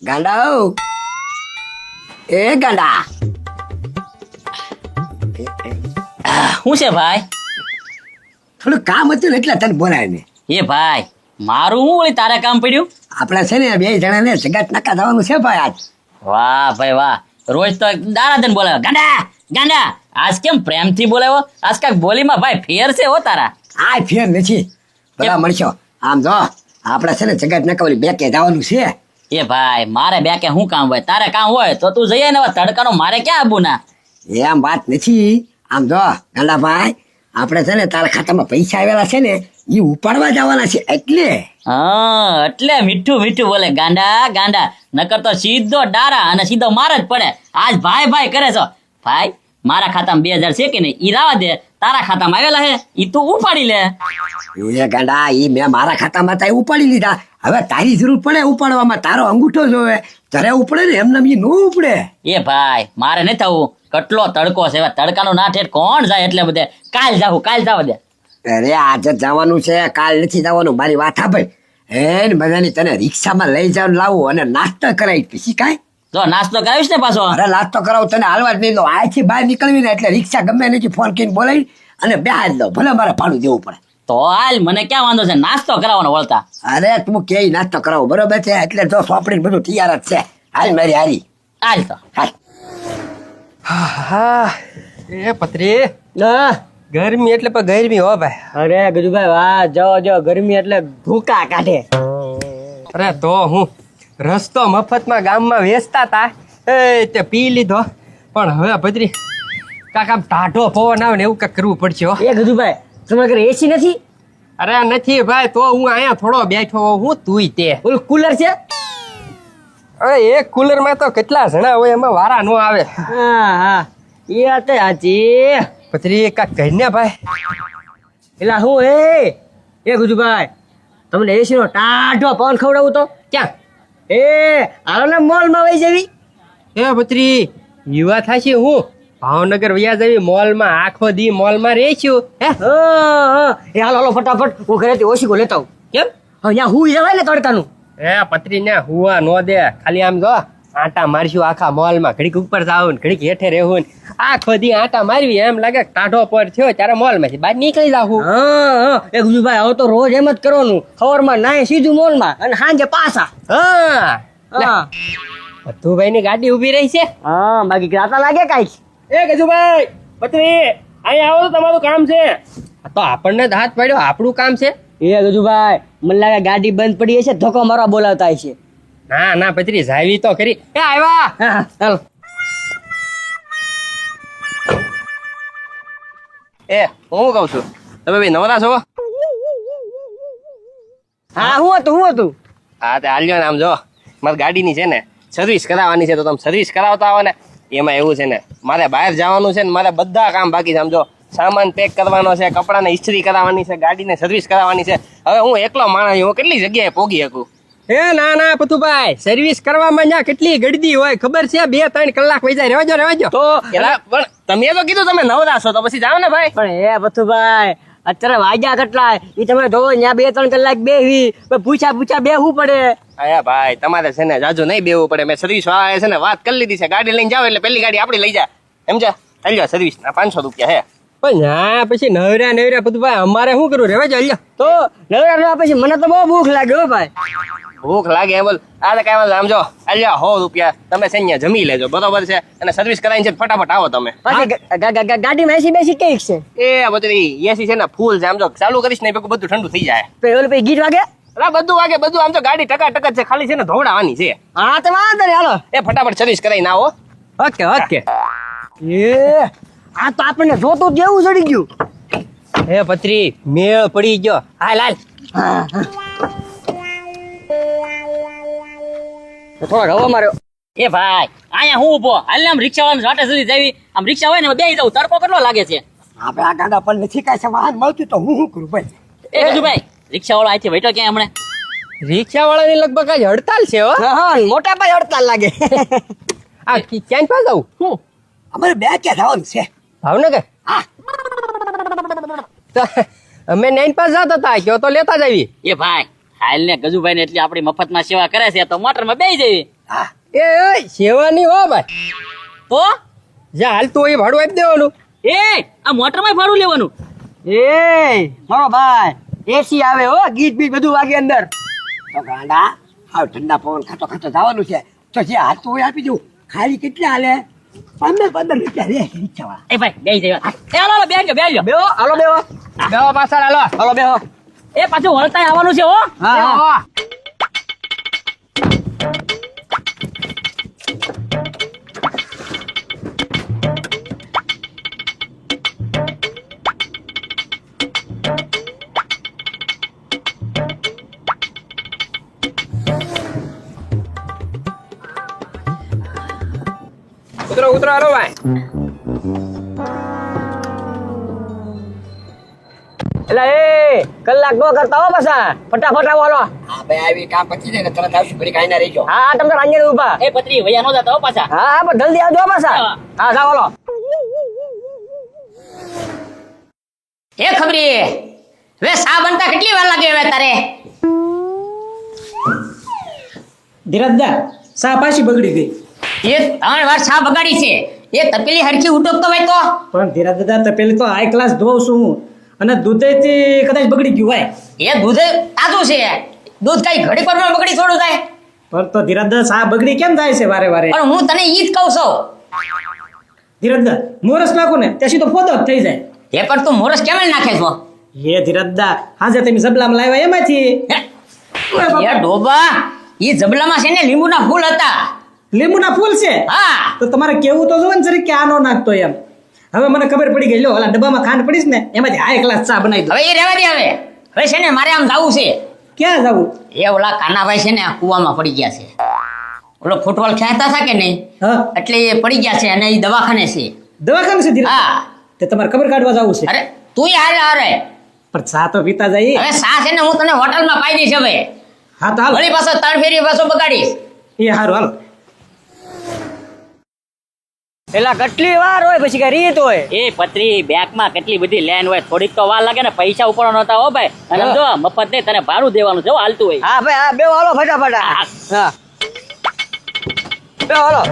ગાંડા એ ગાંડા. શું છે ભાઈ? થોડું કામ હતું ને એટલે તને બોલાય ને એ ભાઈ મારું હું વળી તારે કામ પડ્યું? આપણે છે ને બે જણાને જગત નાકા થવાનું છે ભાઈ આજ. વાહ ભાઈ વાહ. રોજ તો દાડા તને બોલાવે ગાંડા ગાંડા આજ કેમ પ્રેમથી બોલાવો આજ કાંઈક બોલીમાં ભાઈ ફેર છે હો તારા. આ ફેર નથી. બધા મળશો. આમ જો આપણે છે ને જગત નાકા ઓલી બે કે જવાનું છે. એ ભાઈ મારે બે કે શું કામ હોય? તારે કામ હોય તો તું જઈએ ને તડકા તડકાનો મારે ક્યાં આવું ના? એમ વાત નથી. આમ જો ગાંડાભાઈ આપણે છે ને તારા ખાતામાં પૈસા આવેલા છે ને એ ઉપાડવા જવાના છે એટલે. હા એટલે મીઠું મીઠું બોલે. ગાંડા ગાંડા. નકર તો સીધો ડારા અને સીધો માર જ પડે. આજ ભાઈ ભાઈ કરે છો. ભાઈ મારા ખાતામાં બે હજાર છે કે નહીં? ઈ રાવા દે. તારા ખાતામાં આવેલા હે? ઈ તું ઉપાડી લે. એ ગાંડા એ મેં મારા ખાતામાં તાય ઉપાડી લીધા. હવે તારી જરૂર પડે ઉપાડવામાં તારો અંગૂઠો જોવે. તારે ઉપડે ને એમને ઈ નો ઉપડે. એ ભાઈ મારે નહીં થવું. કેટલો તડકો છે તડકાનો ના ઠેઠ કોણ જાય એટલે બધે? કાલ જાવ કાલ જાવ દે અરે આજે જવાનું છે કાલ નથી જવાનું. મારી વાત હે ને બધાની તને રિક્ષામાં લઈ જાવ લાવું અને નાસ્તા કરાવી પછી કાંઈ? જો નાસ્તો કરાવીશ ને પાછો? અરે નાસ્તો કરાવું તને હાલવા જ નહીં દો આથી બહાર નીકળવી ને એટલે રિક્ષા ગમે નથી ફોન કરીને બોલાવી અને બે બેહાડ દો ભલે મારે ભાડું દેવું પડે. તો હાલ મને ક્યાં વાંધો છે? નાસ્તો કરાવવાનો વળતા. અરે તું કે નાસ્તો કરાવો. બરોબર છે? એટલે જો સોપડી બધું તૈયાર જ છે. હાલ મારી હારી. હાલ તો. હાલ. હા એ પત્રી. ગરમી એટલે પણ ગરમી હો ભાઈ. અરે ગજુભાઈ વાહ. જો જો ગરમી એટલે ભૂકા કાઢે. અરે તો હું રસ્તો મફતમાં ગામમાં વેચતા તા. એ તે પી લીધો. પણ હવે પત્રી કાકા આમ ટાઢો પવન આવે ને એવું કાંઈક કરવું પડશે હો. એ ગજુભાઈ તમારા ઘરે એસી નથી? અરે નથી ભાઈ તો હું અહીંયા થોડો બેઠો હોઉં, હું તુંય તે. ઓલું કુલર છે? અરે એક કુલરમાં તો કેટલા જણા હોય એમાં વારા નો આવે. હા હા. એ વાત સાચી. પત્રી કાક કહીને ભાઈ. એટલે હું એ એ ગજુભાઈ તમને એસી નો ટાઢો પવન ખવડાવું તો? ક્યાં? એ હાલો ને મોલમાં વહી જવી? એ પત્રી યુવા થાશે હું? ભાવનગર વયા જવી મોલમાં આખો દી મોલમાં રહીશું હે? હા હા. એ હાલો હાલો ફટાફટ હું ઘરેથી ઓશીકો લેતા આવું. કેમ? હવે હું જવાય ને તડકાનું? એ પત્રી ને હુવા નો દે ખાલી આમ જો. આટા મારશું આખા મોલમાં. ઘડીક ઉપર જાવું ને ઘડીક હેઠે રહેવું ને. આખો દી આટા મારવી એમ લાગે ટાઢો પર થયો ત્યારે મોલમાંથી બહાર નીકળી જાવું હા એ ગુજુભાઈ હવે તો રોજ એમ જ કરવાનું. સવારમાં નાય સીધું મોલમાં અને સાંજે પાછા. હા. ની ગાડી ઊભી રહી છે? હા બાકી ગ્રાતા લાગે કાંઈક? એ ગજુભાઈ પત્રી અહીંયા આવો તો તમારું કામ છે. તો આપણને જ હાથ પાડ્યો આપણું કામ છે. એ ગજુભાઈ મને લાગે ગાડી બંધ પડી હશે ધોકો મારવા બોલાવતા હશે. ના ના પત્રી જાવી તો ખરી. એ આવ્યા હા, એ હું કહું છું? તમે ભાઈ નવરા છો? હા હું હતું હું હતું. હા તે હાલ્યો ને આમ જો. મારી ગાડીની છે ને સર્વિસ કરાવવાની છે તો તમે સર્વિસ કરાવતા આવો ને એમાં એવું છે ને મારે બહાર જવાનું છે ને મારે બધા કામ બાકી છે. સમજો સામાન પેક કરવાનો છે કપડાને ઇસ્ત્રી કરાવવાની છે ગાડીને સર્વિસ કરાવવાની છે. હવે હું એકલો માણસ હું કેટલી જગ્યાએ પોગી શકું? એ ના ના પથુભાઈ સર્વિસ કરવામાં ન્યા કેટલી ગડદી હોય ખબર છે? બે ત્રણ કલાક વહી જાય. રેવાજો રેવાજો તો પણ તમે તો કીધું તમે નવરા છો તો પછી જાઓ ને ભાઈ. પણ એ બથુભાઈ અત્યારે વાગ્યા કેટલા? એ તમે જોવો ત્યાં બે ત્રણ કલાક બેહી પછી પૂછા બેહવું પડે. અયા ભાઈ તમારે છે ને જાજુ નહીં બેવું પડે. મેં સર્વિસ વાળા છે ને વાત કરી લીધી છે. ગાડી લઈને જાવ એટલે પેલી ગાડી આપણી લઈ જા. સમજ્યા ચાલ્યો સર્વિસ ના પાંચસો રૂપિયા હે. પણ ના પછી નવરા નવરા બધું ભાઈ અમારે શું કરવું? રેવા ચાલ્યો તો નવરા નવરા પછી મને તો બહુ ભૂખ લાગે હો ભાઈ. ભૂખ લાગે એમ બોલ. આ તો કાંઈ આમ જો અલ્યા હો રૂપિયા. તમે છે જમી લેજો. બરોબર છે? અને સર્વિસ કરાવીને છે ફટાફટ આવો તમે. ગાડીમાં એસી બેસી કંઈક છે? એ બધું એસી છે ને ફૂલ છે. આમ જો ચાલુ કરીશ ને બધું ઠંડુ થઈ જાય. પછી ઓલું પછી ગીત વાગે? અલા બધું વાગે બધું. આમ તો ગાડી ટકા ટકા છે. ખાલી છે ને ધોવડાવાની છે. હા તો વાંધો નહીં. હાલો. એ ફટાફટ સર્વિસ કરાવીને આવો. Okay okay. એ આ તો આપણને જોતું જ એવું ચડી ગયું. હે પત્રી મેળ પડી ગયો. હાલ હાલ. થોડો રવો માર્યો એ ભાઈ અહીંયા હું ઊભો? હાલ આમ રિક્ષા વાળા વાટે સુધી જવી આમ રિક્ષા હોય ને બે જવું તડકો કેટલો લાગે છે? આપણે આ ગાડા પર નથી કાંઈ છે વાહન મળતું તો હું શું કરું ભાઈ? એ ગજુભાઈ રિક્ષા વાળો અહીંથી બેઠો ક્યાં હમણે? રિક્ષા વાળાની લગભગ આજ હડતાલ છે હો. હા મોટા ભાઈ હડતાલ લાગે. આ ક્યાં પાસે આવું હું અમારે બે ક્યાં જવાનું છે? ભાવનગર? હા. અમે નાઇન પાસ જતા હતા કયો તો લેતા જ આવી. એ ભાઈ હાલ ને ગજુભાઈ ને એટલી આપણી મફતમાં સેવા કરે છે તો મોટરમાં બેસી હા. એ એ સેવાની હો ભાઈ. તો? જે હાલતું હોય એ ભાડું આપી દેવાનું. એ આ મોટરમાં ભાડું લેવાનું. એ મારો ભાઈ. એસી આવે હો ગીત બીત બધું વાગે અંદર. તો ગાંડા હાવ ઠંડા પવન ખાતો ખાતો જવાનું છે. તો જે હાલતું હોય આપી દઉં. ખાલી કેટલા હાલે? પંદર પંદર રૂપિયા રે રિક્ષાવાળા. એ ભાઈ બેસી જવા હાલો બેન બેસજો બેહો હાલો બેહો. બેહો પાછળ હાલો. હાલો બેહો. એ પાછું વળતા આવવાનું છે હો. હા ઉતરો ઉતરો હાલો ભાઈ. કલાક નો કરતા હો પાછા ફટાફટ આવો હાલો. હા ભાઈ આવી કામ પછી જાય ને તરત આવશું ફરી કાંઈ ના રહેજો હા તમે રાંગે ઊભા એ પત્રી વૈયા નો જતા હો પાછા. હા હા પણ જલ્દી આવજો પાછા. હા. જાવ હાલો. એ ખબરી વે સા બનતા કેટલી વાર લાગે હવે તારે? ધીરજદા સા પાછી બગડી ગઈ. એ ત્રણ વાર સા બગાડી છે. એ તપેલી હરખી ઉટકતો હોય તો? પણ ધીરજદા તો તપેલી તો હાઈ ક્લાસ ધોઉં છું હું. અને દૂધેથી કદાચ બગડી ગયું હોય. એ દૂધે તાજું છે. દૂધ કઈ ઘડી પર બગડી થોડું થાય. પણ તો ધીરજદા આ બગડી કેમ થાય છે વારે વારે? પણ હું તને ઈ જ કહું છું. ધીરજદા મોરસ નાખો ને ત્યાં તો પોતો જ થઈ જાય. એ પણ તું મોરસ કેમ નાખે છો? હે ધીરજદા હાજે તમે જબલામાં લાવ્યા એમાંથી. હે? એ ડોબા એ જબલામાં છે ને લીંબુના ફૂલ હતા. લીંબુના ફૂલ છે? હા. તો તમારે કેવું તો જોવે ને જરીક કે આનો નાખતો એમ. હવે મને ખબર પડી ગઈ લો ઓલા ડબ્બામાં ખાંડ પડીશ ને એમાંથી હાઈ ક્લાસ ચા બનાવી દો હવે એ રહેવા દે હવે. હવે છે ને મારે આમ જવું છે. ક્યાં જવું? એ ઓલા કાનાભાઈ છે ને આ કૂવામાં પડી ગયા છે. ઓલો ફૂટબોલ ખેંચતા હતા કે નહીં? એટલે એ પડી ગયા છે અને એ દવાખાને છે. દવાખાને છે હા. તે તમારે ખબર કાઢવા જવું છે. અરે તું હારે હારે પણ ચા તો પીતા જાય હવે સા છે ને હું તને હોટલમાં પાઈ દઈશ હવે. હા તો હાલ. વળી પાછો તણ ફેરી પાછો બગાડીશ. એ હારું હાલો. પેલા કેટલી વાર હોય પછી કઈ રીત હોય? એ પત્રી બેંકમાં કેટલી બધી લેન હોય થોડીક તો વાર લાગે ને પૈસા ઉપર નતા હો ભાઈ. અને જો મફત નહીં તને ભાડું દેવાનું છે હો, હાલતું હોય. હા ભાઈ હા બે હાલો ફટાફટ હા. બે હલો.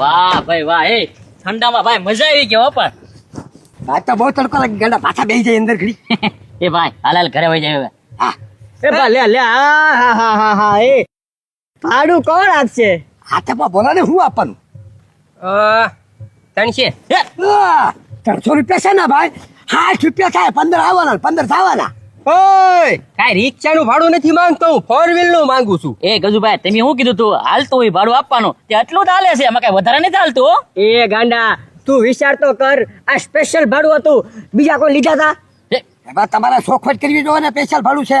વાહ ભાઈ વાહ એ ઠંડામાં ભાઈ મજા આવી ગયો હો પણ. આ તો બહુ તડકો લાગે ગાંડા પાછા બેસી જાય અંદર ઘડી. એ ભાઈ હાલ હાલ ઘરે વહી જાય હા. એ બા લે લે હા હા હા હા હા એ. ભાડું કોણ આપશે? હાથે પા બોલો ને શું આપવાનું? અ, ત્રણ છે ત્રણસો રૂપિયા છે ને ભાઈ? સાઠ રૂપિયા થાય પંદર આવવાના પંદર થવાના. ઓય! કાઈ રિક્ષાનું ભાડું નથી માંગતો હું ફોર વ્હીલનું માંગુ છું. એ ગજુભાઈ તમે શું કીધું તું? હાલતું હોય ભાડું આપવાનું. તે આટલું જ હાલે છે. એમાં કઈ વધારે નથી હાલતું એ ગાંડા તું વિચાર તો કર. આ સ્પેશિયલ ભાડું હતું. બીજા કોઈ લીધા હતા એ, એમાં તમારે શોખવટ કરવી જોઈએ ને સ્પેશિયલ ભાડું છે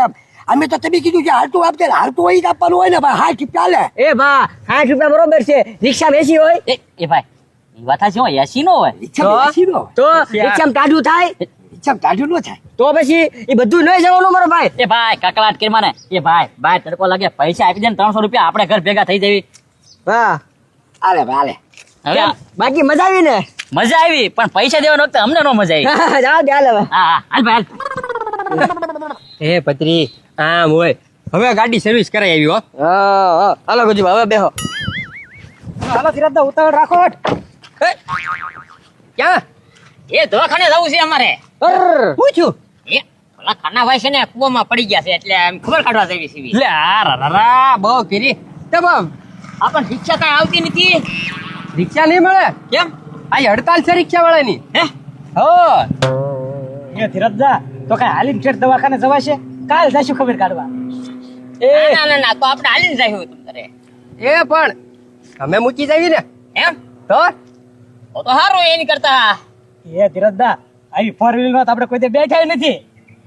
અમે તો તમે કીધું કે હાલતું આપજે હાલતું હોય જ આપવાનું હોય ને ભાઈ. સાઠ રૂપિયા લે એ ભા સાઠ રૂપિયા બરોબર છે. રિક્ષા બેસી હોય. એ એ ભાઈ એ વાત છે એસી નો હોય. રિક્ષા બેસી નો તો રિક્ષામાં ટાઢું થાય? રિક્ષા ટાઢું ન થાય? તો પછી એ બધું લઈ જવાનું મારો ભાઈ. એ ભાઈ કકલાટ કરી મને. એ ભાઈ ભાઈ તડકો લાગે. પૈસા આપી દે ને ત્રણસો રૂપિયા આપણે ઘર ભેગા થઈ જવી. હા આલે ભાઈ હવે? બાકી મજા આવી ને? મજા આવી પણ પૈસા દેવાનો વખતે અમને નો મજા આવી. જાઓ દે હાલ હવે હા હા હાલ ભાઈ હાલ. એ પત્રી આમ હોય. હવે ગાડી સર્વિસ કરાઈ આવી હો. હા હા હાલો ગજુ હવે બેહો. હાલો ધીરજદા ઉતાવળ રાખો એ, ક્યાં? એ દવાખાને જવું છે અમારે. થયું? એ ઓલા ખાનાભાઈ છે ને કૂવામાં પડી ગયા છે એટલે એમ ખબર કાઢવા જવી છે. લે આ રા રા રા, બહુ કરી તો આપણ રિક્ષા કઈ આવતી નથી. રિક્ષા નહીં મળે? કેમ? આ હડતાલ છે રિક્ષા વાળાની હે? હો. એ ધીરજદા તો કઈ હાલી ઠેર દવાખાને જવાશે? કાલ જશું ખબર કાઢવા. એ ના ના ના તો આપણે હાલીને જાય તમારે એ પણ અમે મૂકી જઈએ ને. એમ? તો? તો તો સારું એની કરતા. એ ધીરજદા આવી ફોર વ્હીલમાં તો આપણે કોઈ દે બેઠા નથી.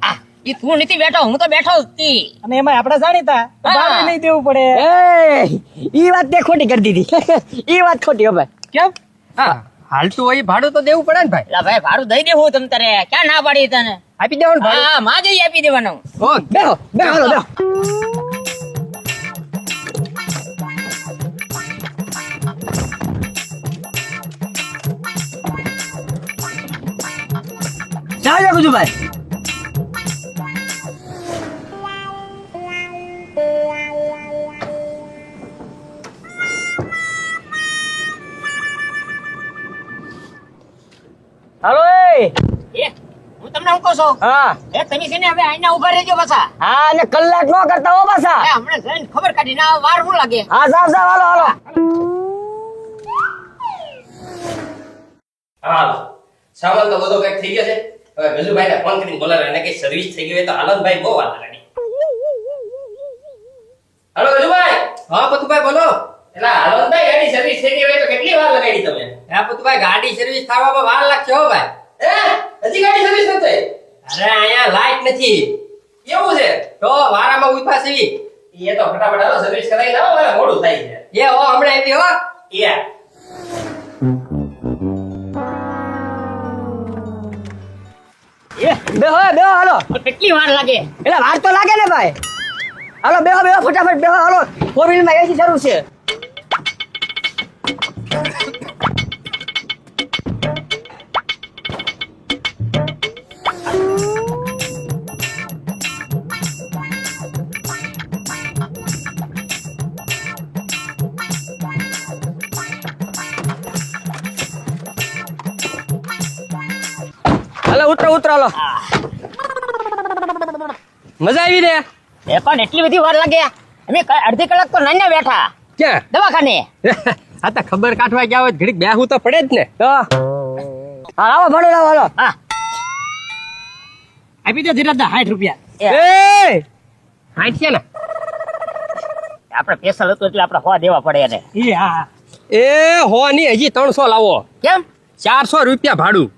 આ ઈ તું નથી બેઠો હું તો બેઠો જ તી. અને એમાં આપણે જાણીતા ભાડું નહીં દેવું પડે. એ ઈ વાત તે ખોટી કરી દીધી. ઈ વાત ખોટી હો ભાઈ. કેમ? હા. હાલતું હોય ભાડું તો દેવું પડે ને ભાઈ. લા ભાઈ ભાડું દઈ દેવું તમ તારે. ક્યાં ના પાડી તને? આપી દેવાનું ભાડું. હા માં જઈ આપી દેવાનું. ઓ બેહો બેહો હાલો બેહો છું ભાઈ. હાલો એ. હું તમને શું કહું છું? હા. એ તમે છે ને હવે આઈના ઊભા રહેજો પાછા. હા અને કલાક નો કરતા હો પાછા. એ હમણાં જઈને ખબર કાઢી. ના વાર શું લાગે? હા જાવ જાવ હાલો હાલો. હાલ. સામાન તો બધો કંઈક થઈ ગયો છે. હવે ગજુભાઈને ફોન કરીને બોલાવે એને કઈ સર્વિસ થઈ ગઈ હોય તો આનંદભાઈ બહુ વાત લાગી હલો ગજુભાઈ હા પતુભાઈ બોલો. એટલે આનંદભાઈ ગાડી સર્વિસ થઈ ગઈ હોય તો કેટલી વાર લગાડી તમે? હા પતુભાઈ ગાડી સર્વિસ થવામાં વાર લાગશે હો ભાઈ. હજી ગાડી સર્વિસ નથી અરે અહીંયા લાઈટ નથી. કેવું છે? તો વારામાં ઊભા છે એ તો ફટાફટ હાલો સર્વિસ કરાવી લાવો મારે મોડું થાય છે. એ હો હમણાં આવી હો. યા બેહો બેહો હાલો. કેટલી વાર લાગે? એટલે વાર તો લાગે ને ભાઈ. હાલો બેહો બેહો ફટાફટ બેહો હાલો. ફોર વ્હીલમાં એસી જરૂર છે. હાલો ઉતરો ઉતરો હાલો. મજા આવી ને એ પણ એટલી બધી વાર લાગે. અમે અડધી કલાક તો નાન્યા બેઠા. ક્યાં? દવાખાને. હા તો ખબર કાઢવા ગયા હોય ઘડીક બેહું તો પડે જ ને. તો? હા આવો ભણો લાવો હાલો. હા. આપી દે ધીરજદા સાઠ રૂપિયા. એ. હાંઠ છે ને? આપણે સ્પેશિયલ હતું એટલે આપણે હોવા દેવા પડે એને. એ હા હા. એ હો ની હજી ત્રણસો લાવો. કેમ? ચારસો રૂપિયા ભાડું.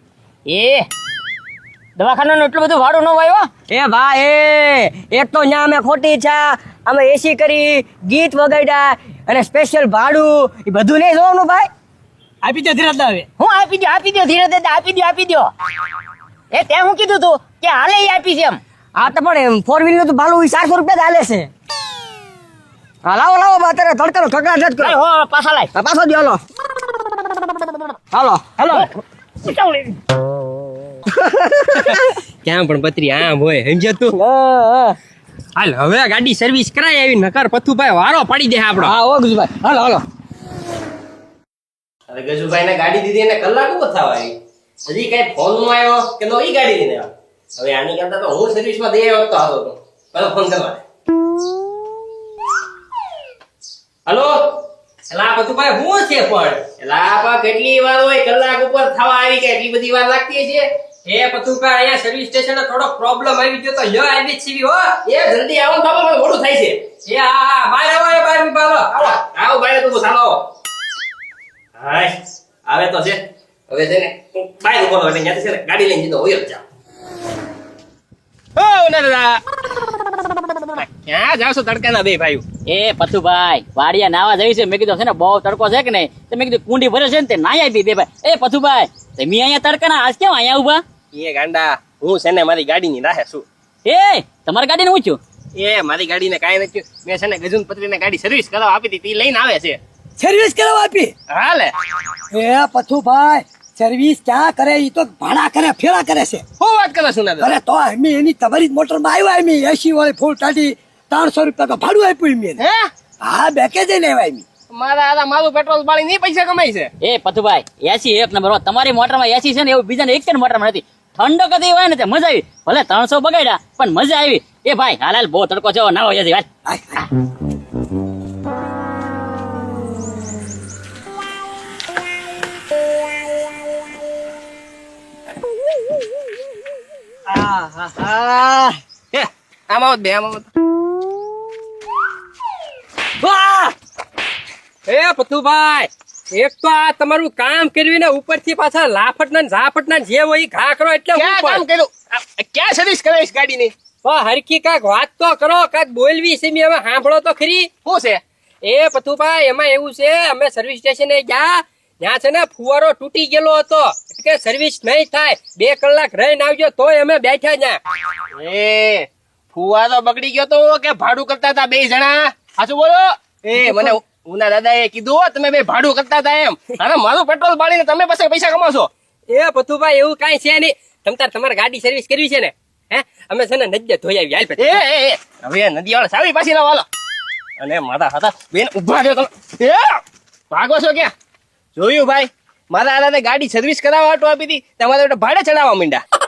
એ. દવાખાનાનું એટલું બધું ભાડું ન વાયો? એ ભાઈ એ એક તો ન્યા અમે ખોટી છા. અમે એસી કરી ગીત વગાડ્યા અને સ્પેશિયલ ભાડું એ બધું નહીં જોવાનું ભાઈ. આપી દો ધીરે હવે હું આપી દો આપી દો ધીરે ધીરે આપી દો આપી દો એ તે હું કીધું તું કે હાલે એ આપી છે એમ. આ તો પણ ફોર વ્હીલર તો ભાડું ચારસો રૂપિયા જ હાલે છે. હા લાવો લાવો બા તારે ધડકાનો ઠગડા જ લાય, કરો. હો પાછા લાય. પાછો દ્યો હાલો. હાલો. ઉતાવળ. ક્યાં પણ પત્રી આમ હોય સમજ્યો તું. હાલ હવે ગાડી સર્વિસ કરાય આવી નકર પથુભાઈ વારો પડી દે આપણો. હા ઓ ગજુભાઈ. હાલો હાલો. અરે ગજુભાઈ ને ગાડી દીધી એને કલાક ઉપર થવા આવી. હજી કઈ ફોનમાં આવ્યો કે નો ઈ ગાડી દીને હવે આની કરતા તો હું સર્વિસમાં દઈ આવ્યો તો હાલો તો. પેલો ફોન કરવા હલો? એલા પતુભાઈ હું છે પણ? એલા કેટલી વાર હોય કલાક ઉપર થવા આવી કે એટલી બધી વાર લાગતી છે એ પતુકા અહીંયા સર્વિસ સ્ટેશન થોડો પ્રોબ્લેમ આવી ગયો તો યો આવી છીવી હો. એ જલ્દી આવો બાબા મને મોડું થાય છે. એ હા હા બહાર આવો એ બહાર રહો. આવો. આવો બહાર તું ચાલો હાય આવે તો છે. હવે છે ને બહાર ઊભો હવે ત્યાં છે ને ગાડી લઈને જતો હોય જ. ઓ ના ક્યાં જાવ છો તડકાના બે ભાઈઓ? એ પથુભાઈ વાડિયા નાવા જઈ છે. મેં કીધું છે ને બહુ તડકો છે કે નહીં? તો મેં કીધું કુંડી ભરે છે ને તે નાઈ આપી બે ભાઈ. એ પથુભાઈ તમે અહીંયા તડકાના આજ કેમ અહીંયા ઊભા એ ગાંડા હું છે ને મારી ગાડીની રાહે છું. એ તમારી ગાડીને પૂછ્યું એ મારી ગાડીને કાંઈ નથી. મેં છે ને ગજુન પત્રીને ગાડી સર્વિસ કરાવવા આપી હતી તે લઈને આવે છે. સર્વિસ કરાવવા આપી? હાલે. એ પથુભાઈ સર્વિસ ક્યાં કરે? એ તો ભાડા કરે ફેરા કરે છે. હું વાત કરો છું અરે તો અમે એની તમારી જ મોટરમાં આવ્યા અમે. એસી વાળી ફૂલ ટાટી ત્રણસો રૂપિયા તો ભાડું આપ્યું એમ હે? હા બેકે જઈને આવ્યા એમ મારા આદા મારું પેટ્રોલ બાળી નહીં પૈસા કમાય છે. એ પથુભાઈ એસી એક નંબર. તમારી મોટરમાં એસી છે ને એવું બીજાને એક મોટરમાં નથી. ઠંડક હતી હોય ને તે મજા આવી. ભલે ત્રણસો બગાડ્યા પણ મજા આવી. એ ભાઈ હાલ હાલ બહુ તડકો છે ના હોય હાલ. આમ આવો બે આમ આવો એ પતુભાઈ એક તો આ તમારું કામ કર્યું ને ઉપરથી પાછા લાફટના ઝાફટના જે હોય ઘા કરો એટલે ક્યાં કામ કર્યું? ક્યાં સર્વિસ કરાવીશ ગાડીની? પણ હરકી કાક વાત તો કરો કાક બોલવી છે મેં હવે સાંભળો તો ખરી. શું છે? એ પથુભા એમાં એવું છે અમે સર્વિસ સ્ટેશને ગયા ત્યાં છે ને ફુવારો તૂટી ગયેલો હતો. એટલે કે સર્વિસ નહીં થાય બે કલાક રહીને આવજો તોય અમે બેઠા ત્યાં એ ફુવારો બગડી ગયો તો કે ભાડું કરતા હતા બે જણા? સાચું બોલો? એ મને ઉના દાદા એ કીધું તમે બે ભાડું કરતા હતા એમ. અરે મારું પેટ્રોલ બાળીને તમે પાસે પૈસા કમાશો. એ પથુભાઈ એવું કઈ છે નહીં. તમ તાર તમારે ગાડી સર્વિસ કરવી છે ને? હે? અમે છે ને નદી ધોઈ આવી હાલ પછી એ હવે નદી વાળા સાવી પાછી ના વાલો. અને મારા હતા બેન ઊભા રહ્યો તમે. એ ભાગો છો ક્યાં? જોયું ભાઈ મારા દાદા ગાડી સર્વિસ કરાવવા આપી હતી. તમારે ભાડે ચડાવવા માંડ્યા.